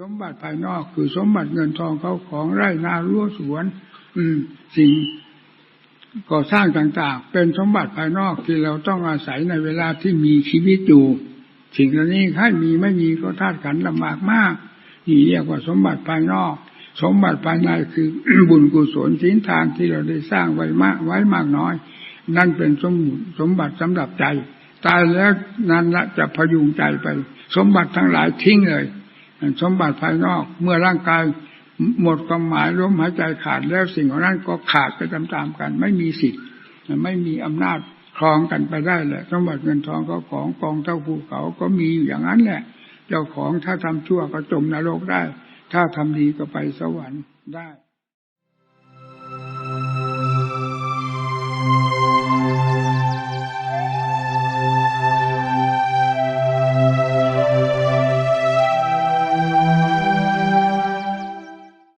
สมบัติภายนอกคือสมบัติเงินทองเขาของไร่นารั้วสวน อืม สิ่งก่อสร้างต่างๆ เป็นสมบัติภายนอกที่เราต้องอาศัยในเวลาที่มีชีวิตอยู่สิ่งเหล่านี้ให้มีไม่มีก็ธาตุขันลำบากมากนี่เรียกว่าสมบัติภายนอก สมบัติภายในคือบุญกุศลศีลทานที่เราได้สร้างไว้มากไว้มากน้อย นั่นเป็นสมบุสมบัติสำหรับใจ ตายแล้วนั้นละจะพยุงใจไป สมบัติทั้งหลายทิ้งเลย สมบัติภายนอก เมื่อร่างกายหมดความหมายลมหายใจขาดแล้วสิ่งของนั้นก็ขาดไปตามๆกัน ไม่มีสิทธิ์ไม่มีอำนาจครองกันไปได้แหละสมบัติเงินทองก็ของกองเท่าภูเขาก็มีอยู่อย่างนั้นแหละ เจ้าของถ้าทำชั่วก็จมนรกได้ ถ้าทำดีก็ไปสวรรค์ได้